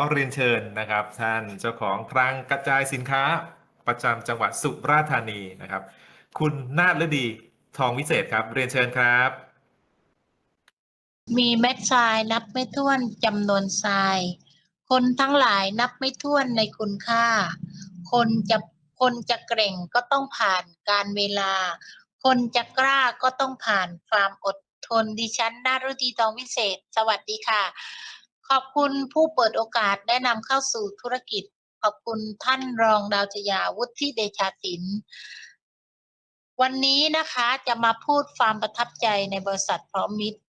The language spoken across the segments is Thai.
ขอเรียนเชิญนะครับ ท่านเจ้าของคลังกระจายสินค้าประจำจังหวัดสุราษฎร์ธานีนะครับ คุณนาฏฤดีทองวิเศษครับ เรียนเชิญครับ มีเม็ดทรายนับไม่ถ้วนจำนวนทราย คนทั้งหลายนับไม่ถ้วนในคุณค่า คนจะคนจะเกร่งก็ต้องผ่านการเวลา คนจะกล้าก็ต้องผ่านความอดทนดิฉันนารุดีทองวิเศษ สวัสดีค่ะ ขอบคุณผู้เปิดโอกาสแนะนำเข้าสู่ธุรกิจ ขอบคุณท่านรองดาวชยาวุฒิเดชาสิน วันนี้นะคะจะมาพูดความประทับใจในบริษัทพร้อมมิตร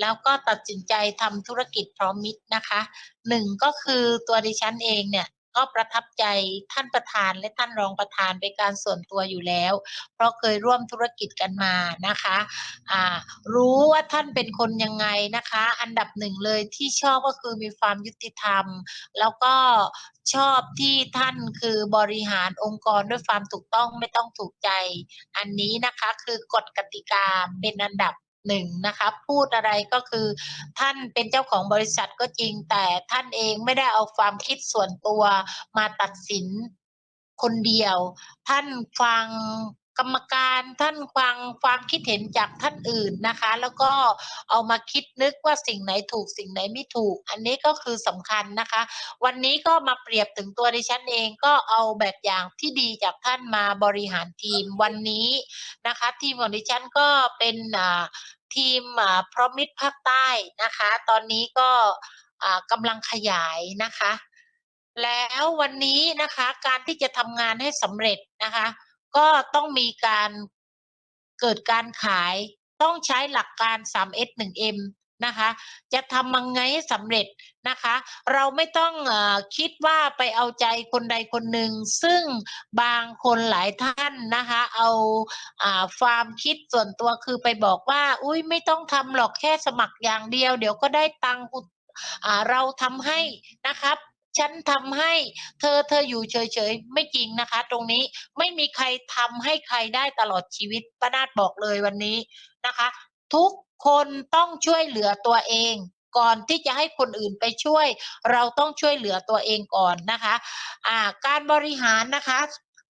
แล้วก็ตัดสินใจทำธุรกิจพร้อมมิตรนะคะหนึ่งก็คือตัวดิฉันเองเนี่ย ก็ประทับใจท่านประธานและท่านรองประธานเป็นการส่วนตัวอยู่แล้ว เพราะเคยร่วมธุรกิจกันมานะคะอ่ารู้ว่าท่านเป็นคนยังไงนะคะ อันดับหนึ่งเลยที่ชอบก็คือมีความยุติธรรม แล้วก็ชอบที่ท่านคือบริหารองค์กรด้วยความถูกต้องไม่ต้องถูกใจ อันนี้นะคะคือกฎกติกาเป็นอันดับ หนึ่งนะคะพูดอะไรก็คือท่านเป็นเจ้าของบริษัทก็จริง แต่ท่านเองไม่ได้เอาความคิดส่วนตัวมาตัดสินคนเดียว ท่านฟัง กรรมการท่านฟังความคิดเห็นจากท่านอื่นนะคะ แล้วก็เอามาคิดนึกว่าสิ่งไหนถูกสิ่งไหนไม่ถูก อันนี้ก็คือสำคัญนะคะ วันนี้ก็มาเปรียบถึงตัวดิฉันเองก็เอาแบบอย่างที่ดีจากท่านมาบริหารทีมวันนี้นะคะ ทีมของดิฉันก็เป็นทีมพรอมิตรภาคใต้นะคะ ตอนนี้ก็กำลังขยายนะคะ แล้ววันนี้นะคะการที่จะทำงานให้สำเร็จนะคะ ก็ต้องมีการเกิดการขายต้องใช้หลักการ 3S 1M นะคะ จะทำยังไงให้สำเร็จนะคะ เราไม่ต้องอคิดว่าไปเอาใจคนใดคนหนึ่ง ซึ่งบางคนหลายท่านนะคะ เอาอาความคิดส่วนตัวคือไปบอกว่า อุ้ยไม่ต้องทำหรอกแค่สมัครอย่างเดียว เดี๋ยวก็ได้ตังค์เราทำให้นะครับ ฉันทำให้เธอเธออยู่เฉยๆ ไม่จริงนะคะ ตรงนี้ไม่มีใครทำให้ใครได้ตลอดชีวิตป้านาดบอกเลยวันนี้นะคะ ทุกคนต้องช่วยเหลือตัวเองก่อนที่จะให้คนอื่นไปช่วย เราต้องช่วยเหลือตัวเองก่อนนะคะอ่าการบริหารนะคะ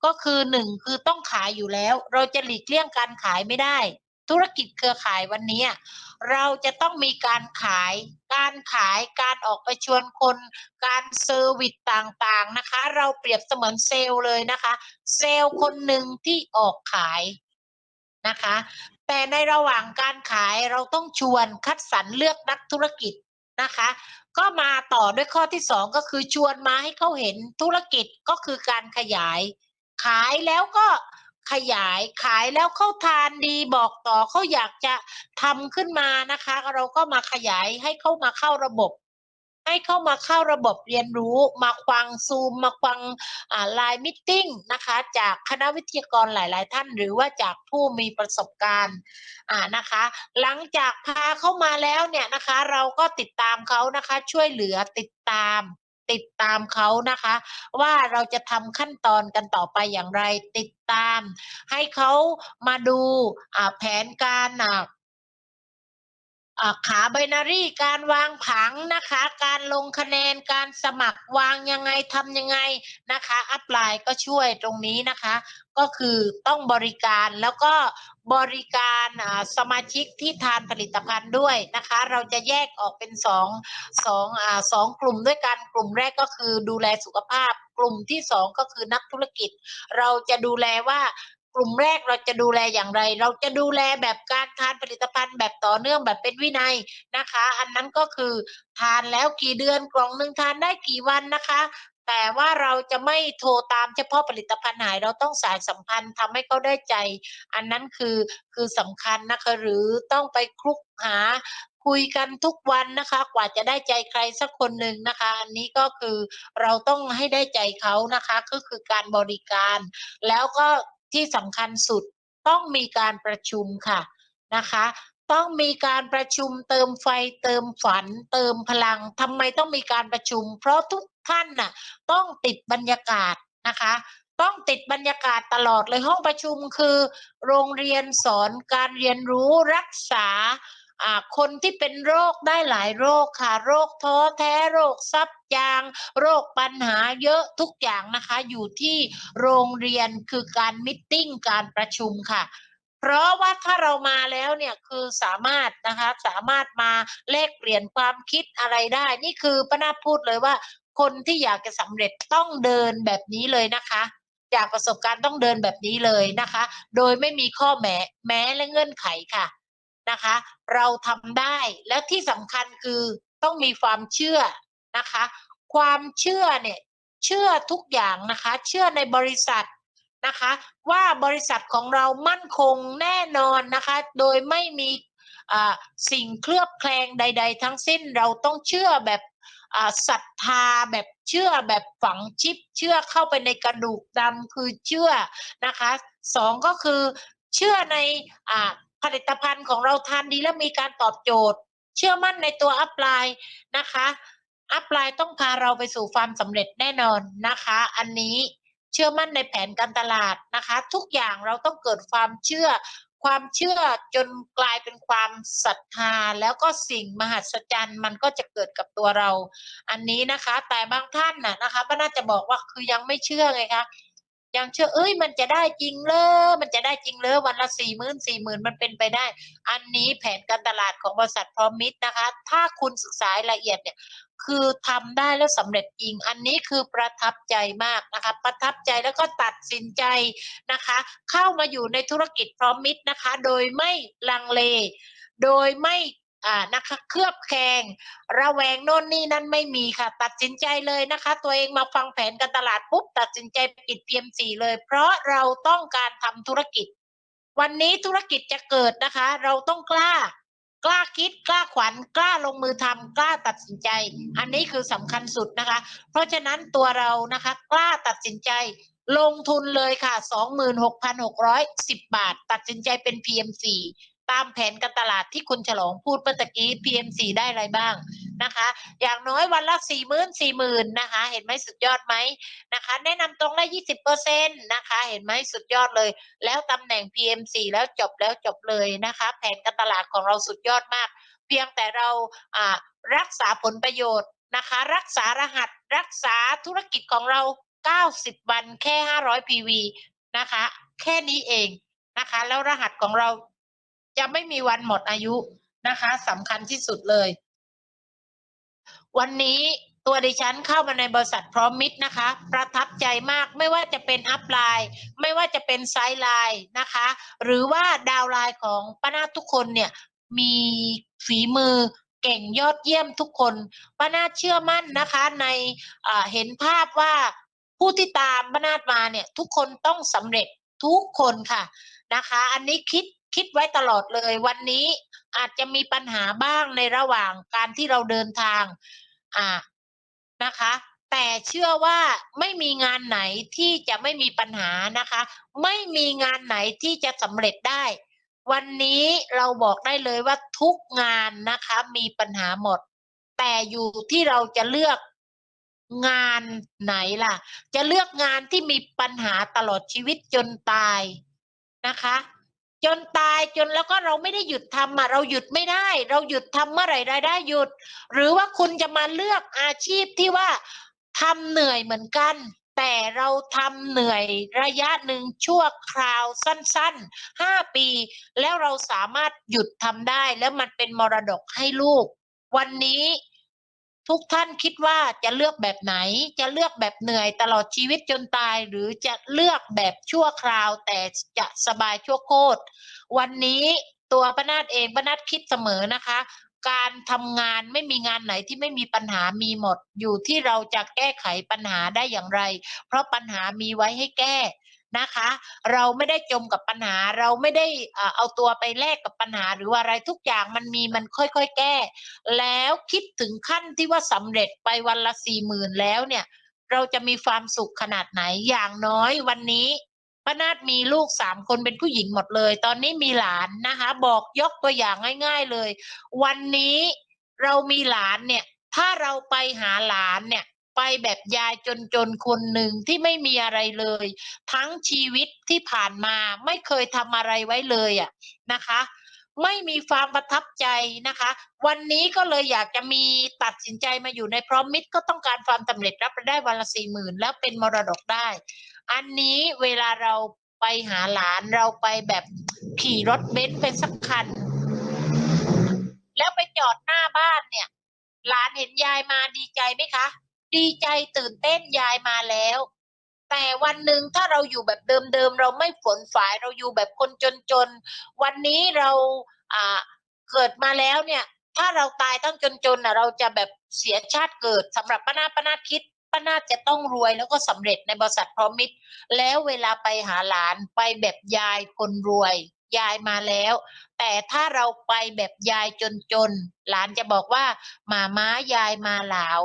ก็คือหนึ่งคือต้องขายอยู่แล้ว เราจะหลีกเลี่ยงการขายไม่ได้ ธุรกิจเครือข่ายวันนี้ เราจะต้องมีการขาย การขายการออกไปชวนคน การเซอร์วิสต่างๆนะคะ เราเปรียบเสมือนเซลล์เลยนะคะ เซลล์คนหนึ่งที่ออกขายนะคะ แต่ในระหว่างการขายเราต้องชวนคัดสรรเลือกนักธุรกิจนะคะ ก็มาต่อด้วยข้อที่สองก็คือชวนมาให้เขาเห็นธุรกิจก็คือการขยาย ขายแล้วก็ ขยายขายแล้วเข้าทานดีบอกต่อเขาอยากจะทำขึ้นมานะคะ เราก็มาขยายให้เข้ามาเข้าระบบ ให้เข้ามาเข้าระบบเรียนรู้ มาฟังซูม มาฟังไลน์มิ팅นะคะ จากคณะวิทยากรหลาย ๆ ท่าน หรือว่าจากผู้มีประสบการณ์นะคะ หลังจากพาเข้ามาแล้วเนี่ยนะคะ เราก็ติดตามเขานะคะ ช่วยเหลือติดตาม ติดตามเขานะคะ ว่าเราจะทำขั้นตอนกันต่อไปอย่างไรติดตาม ให้เขามาดูแผนการ ขาไบนารีการวางผังนะคะ การลงคะแนนการสมัครวางยังไงทำยังไงนะคะ อัพไลน์ก็ช่วยตรงนี้นะคะ ก็คือต้องบริการแล้วก็บริการสมาชิกที่ทานผลิตภัณฑ์ด้วยนะคะ เราจะแยกออกเป็นสองสองอสองกลุ่มด้วยกันกลุ่มแรกก็คือดูแลสุขภาพ กลุ่มที่สองก็คือนักธุรกิจ เราจะดูแลว่า กลุ่มแรกเราจะดูแลอย่างไร เราจะดูแลแบบการทานผลิตภัณฑ์แบบต่อเนื่องแบบเป็นวินัยนะคะ อันนั้นก็คือทานแล้วกี่เดือนกล่องหนึ่งทานได้กี่วันนะคะ แต่ว่าเราจะไม่โทรตามเฉพาะผลิตภัณฑ์หายเราต้องสายสัมพันธ์ทำให้เขาได้ใจ อันนั้นคือคือสำคัญนะคะ หรือต้องไปคลุกหาคุยกันทุกวันนะคะ กว่าจะได้ใจใครสักคนหนึ่งนะคะ อันนี้ก็คือเราต้องให้ได้ใจเขานะคะ ก็คือการบริการ แล้วก็ ที่สำคัญสุดต้องมีการประชุมค่ะนะคะ ต้องมีการประชุมเติมไฟเติมฝัน เติมพลังทำไมต้องมีการประชุม เพราะทุกท่านน่ะต้องติดบรรยากาศนะคะต้องติดบรรยากาศตลอดเลยห้องประชุมคือ โรงเรียนสอนการเรียนรู้รักษา คนที่เป็นโรคได้หลายโรคค่ะ โรคท้อแท้โรคซับจาง โรคปัญหาเยอะทุกอย่างนะคะ อยู่ที่โรงเรียนคือการมิทติ้งการประชุมค่ะเพราะว่าถ้าเรามาแล้วเนี่ยคือสามารถนะคะสามารถมาแลกเปลี่ยนความคิดอะไรได้ นี่คือป้านาพูดเลยว่า คนที่อยากจะสำเร็จต้องเดินแบบนี้เลยนะคะจากประสบการณ์ต้องเดินแบบนี้เลยนะคะ โดยไม่มีข้อแม้แม้และเงื่อนไขค่ะ นะคะ เราทำได้แล้วที่สำคัญคือต้องมีความเชื่อนะคะ ความเชื่อเนี่ยเชื่อทุกอย่างนะคะ เชื่อในบริษัทนะคะ ว่าบริษัทของเรามั่นคงแน่นอนนะคะ โดยไม่มีอ่าสิ่งเคลือบแคลงใด ๆ ทั้งสิ้นเราต้องเชื่อแบบอ่าศรัทธาแบบเชื่อแบบฝังชิปเชื่อเข้าไปในกระดูกดำคือเชื่อนะคะสองก็คือเชื่อในอ่า ผลิตภัณฑ์ของเราทานดีและมีการตอบโจทย์ เชื่อมั่นในตัวอัพไลน์นะคะอัพไลน์ต้องพาเราไปสู่ความสำเร็จแน่นอนนะคะ อันนี้เชื่อมั่นในแผนการตลาดนะคะ ทุกอย่างเราต้องเกิดความเชื่อ ความเชื่อจนกลายเป็นความศรัทธา แล้วก็สิ่งมหัศจรรย์มันก็จะเกิดกับตัวเรา อันนี้นะคะ แต่บางท่านน่ะนะคะก็น่าจะบอกว่าคือยังไม่เชื่อไงคะ ยังเชื่อเอ้ยมันจะได้จริงเลยมันจะได้จริงเลยวันละสี่หมื่นสี่หมื่นมันเป็นไปได้ อันนี้แผนการตลาดของบริษัทพร้อมมิตรนะคะ ถ้าคุณศึกษาละเอียดเนี่ยคือทำได้แล้วสำเร็จจริง อันนี้คือประทับใจมากนะคะ ประทับใจแล้วก็ตัดสินใจนะคะ เข้ามาอยู่ในธุรกิจพร้อมมิตรนะคะ โดยไม่ลังเล โดยไม่ อ่านะคะเคลือบแคลงระแวงโน่นนี่นั่นไม่มีค่ะ ตัดสินใจเลยนะคะ ตัวเองมาฟังแผนการตลาดปุ๊บตัดสินใจปิด PM4 เลย เพราะเราต้องการทำธุรกิจ วันนี้ธุรกิจจะเกิดนะคะ เราต้องกล้ากล้าคิดกล้าขวัญกล้าลงมือทำกล้าตัดสินใจ อันนี้คือสำคัญสุดนะคะ เพราะฉะนั้นตัวเรานะคะ กล้าตัดสินใจ ลงทุนเลยค่ะ 26,610 บาท ตัดสินใจเป็น PM4 ตามแผนการตลาดที่คุณฉลองพูดเมื่อตะกี้ PM4 ได้อะไรบ้างนะคะ อย่างน้อยวันละ4 0 0 0 0 4 0,000นนะคะ เห็นไหมสุดยอดไหมนะคะ แนะนำตรงละ20%นตนะคะ เห็นไหมสุดยอดเลย แล้วตำแหน่ง PM4 แล้วจบแล้วจบเลยนะคะ แผนการตลาดของเราสุดยอดมาก เพียงแต่เราอ่ารักษาผลประโยชน์นะคะ รักษารหัสรักษาธุรกิจของเรา 90 วันแค่ 500 PV นะคะ แค่นี้เองนะคะ แล้วรหัสของเรา จะไม่มีวันหมดอายุนะคะสำคัญที่สุดเลย วันนี้ตัวดิฉันเข้ามาในบริษัทพร้อมมิตรนะคะ ประทับใจมากไม่ว่าจะเป็นอัพไลน์ ไม่ว่าจะเป็นไซด์ไลน์นะคะ หรือว่าดาวไลน์ของป้านาทุกคนเนี่ยมีฝีมือเก่งยอดเยี่ยมทุกคนป้านาเชื่อมั่นนะคะในเห็นภาพว่าผู้ที่ตามป้านามาเนี่ยทุกคนต้องสำเร็จทุกคนค่ะนะคะ อันนี้คิด คิดไว้ตลอดเลย วันนี้อาจจะมีปัญหาบ้างในระหว่างการที่เราเดินทางอ่านะคะ แต่เชื่อว่าไม่มีงานไหนที่จะไม่มีปัญหานะคะ ไม่มีงานไหนที่จะสำเร็จได้ วันนี้เราบอกได้เลยว่าทุกงานนะคะมีปัญหาหมด แต่อยู่ที่เราจะเลือกงานไหนล่ะ จะเลือกงานที่มีปัญหาตลอดชีวิตจนตายนะคะ จนตายจนแล้วก็เราไม่ได้หยุดทำอะเราหยุดไม่ได้ เราหยุดทำเมื่อไหร่รายได้หยุด หรือว่าคุณจะมาเลือกอาชีพที่ว่าทำเหนื่อยเหมือนกัน แต่เราทำเหนื่อยระยะหนึ่งชั่วคราวสั้นๆห้าปี แล้วเราสามารถหยุดทำได้แล้วมันเป็นมรดกให้ลูก วันนี้ ทุกท่านคิดว่าจะเลือกแบบไหน จะเลือกแบบเหนื่อยตลอดชีวิตจนตาย หรือจะเลือกแบบชั่วคราวแต่จะสบายชั่วโคตร วันนี้ตัวป้านาดเองป้านาดคิดเสมอนะคะ การทำงานไม่มีงานไหนที่ไม่มีปัญหามีหมด อยู่ที่เราจะแก้ไขปัญหาได้อย่างไร เพราะปัญหามีไว้ให้แก้ นะคะ เราไม่ได้จมกับปัญหา เราไม่ได้เอาตัวไปแลกกับปัญหา หรือว่าอะไรทุกอย่างมันมีมันค่อยๆแก้ แล้วคิดถึงขั้นที่ว่าสำเร็จไปวันละสี่หมื่นแล้วเนี่ย เราจะมีความสุขขนาดไหนอย่างน้อยวันนี้ป้านาดมีลูกสามคนเป็นผู้หญิงหมดเลย ตอนนี้มีหลานนะคะ บอกยกตัวอย่างง่าย ๆเลย วันนี้เรามีหลานเนี่ย ถ้าเราไปหาหลานเนี่ย ไปแบบยายจนๆคนหนึ่งที่ไม่มีอะไรเลย ทั้งชีวิตที่ผ่านมาไม่เคยทำอะไรไว้เลยอะนะคะ ไม่มีความประทับใจนะคะ วันนี้ก็เลยอยากจะมีตัดสินใจมาอยู่ในพร้อมมิตรก็ต้องการความสำเร็จรับได้วันละสี่หมื่นแล้วเป็นมรดกได้ อันนี้เวลาเราไปหาหลานเราไปแบบขี่รถเบนซ์เป็นสักคัน แล้วไปจอดหน้าบ้านเนี่ย หลานเห็นยายมาดีใจไหมคะ ดีใจตื่นเต้นยายมาแล้ว แต่วันหนึ่งถ้าเราอยู่แบบเดิมๆเราไม่ฝนฝายเราอยู่แบบคนจนๆวันนี้เราอ่าเกิดมาแล้วเนี่ย ถ้าเราตายตั้งจนๆนะเราจะแบบเสียชาติเกิดสำหรับป้านาป้านาคิดป้านาจะต้องรวยแล้วก็สำเร็จในบริษัทพร้อมมิตรแล้วเวลาไปหาหลานไปแบบยายคนรวยยายมาแล้ว แต่ถ้าเราไปแบบยายจนๆหลานจะบอกว่าหมาม้ายายมาหลาว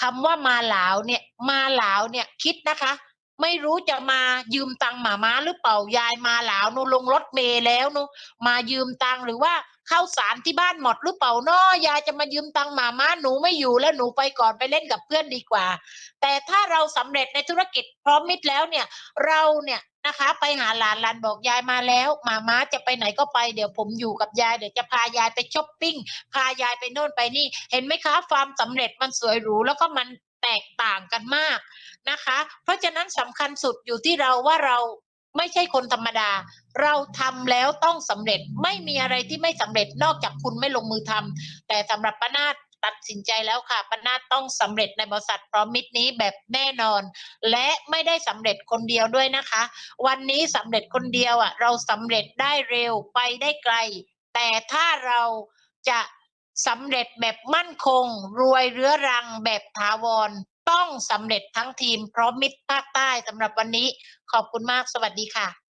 คำว่ามาหลาวเนี่ยมาหลาวเนี่ยคิดนะคะ ไม่รู้จะมายืมตังหมาม้าหรือเปล่ายายมาหลาวนูลงรถเมล์แล้วนูมายืมตังหรือว่าข้าวสารที่บ้านหมดหรือเปล่านาะยายจะมายืมตังหมาม้าหนูไม่อยู่แล้วหนูไปก่อนไปเล่นกับเพื่อนดีกว่า แต่ถ้าเราสำเร็จในธุรกิจพร้อมมิตรแล้วเนี่ย เราเนี่ยนะคะไปหาหลานหลานบอกยายมาแล้วหมาม้าจะไปไหนก็ไปเดี๋ยวผมอยู่กับยายเดี๋ยวจะพายายไปช้อปปิ้งพายายไปโน่นไปนี่ เห็นไหมคะความสำเร็จมันสวยหรูแล้วก็มัน แตกต่างกันมากนะคะ เพราะฉะนั้นสำคัญสุดอยู่ที่เราว่าเราไม่ใช่คนธรรมดา เราทำแล้วต้องสำเร็จไม่มีอะไรที่ไม่สำเร็จนอกจากคุณไม่ลงมือทำแต่สำหรับป้านาตัดสินใจแล้วค่ะป้านาต้องสำเร็จในบริษัทพร้อมมิตรนี้แบบแน่นอน และไม่ได้สำเร็จคนเดียวด้วยนะคะ วันนี้สำเร็จคนเดียวอะ เราสำเร็จได้เร็วไปได้ไกล แต่ถ้าเราจะ สำเร็จแบบมั่นคง รวยเรื้อรังแบบถาวร ต้องสำเร็จทั้งทีมพร้อมมิตรภาคใต้สำหรับวันนี้ ขอบคุณมากสวัสดีค่ะ